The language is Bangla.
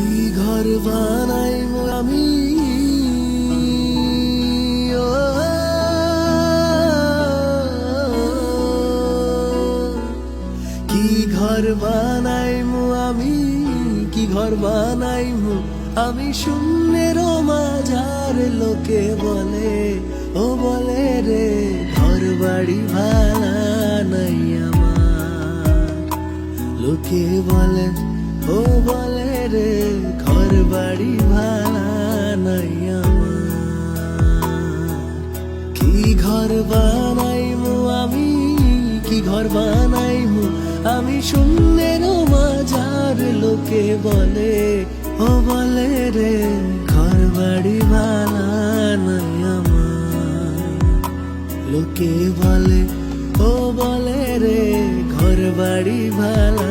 কি ঘর বানাই আমি। কি ঘর বানাই আমি? কি ঘর বানাই আমি? শূন্যের মাঝার লোকে বলে, ও বলে রে, ঘর বাড়ি ভাড়া নাই আমার। লোকে বলে, ও বলে বাড়ি ভাড়া নাই কি ঘর বানাইমু আমি? কি ঘর বানাইমু আমি? শূন্যের মাঝার লোকে বলে, ও বলে রে, ঘর বাড়ি ভাড়া নাই লোকে বলে, ও বলে রে, ঘর বাড়ি ভালা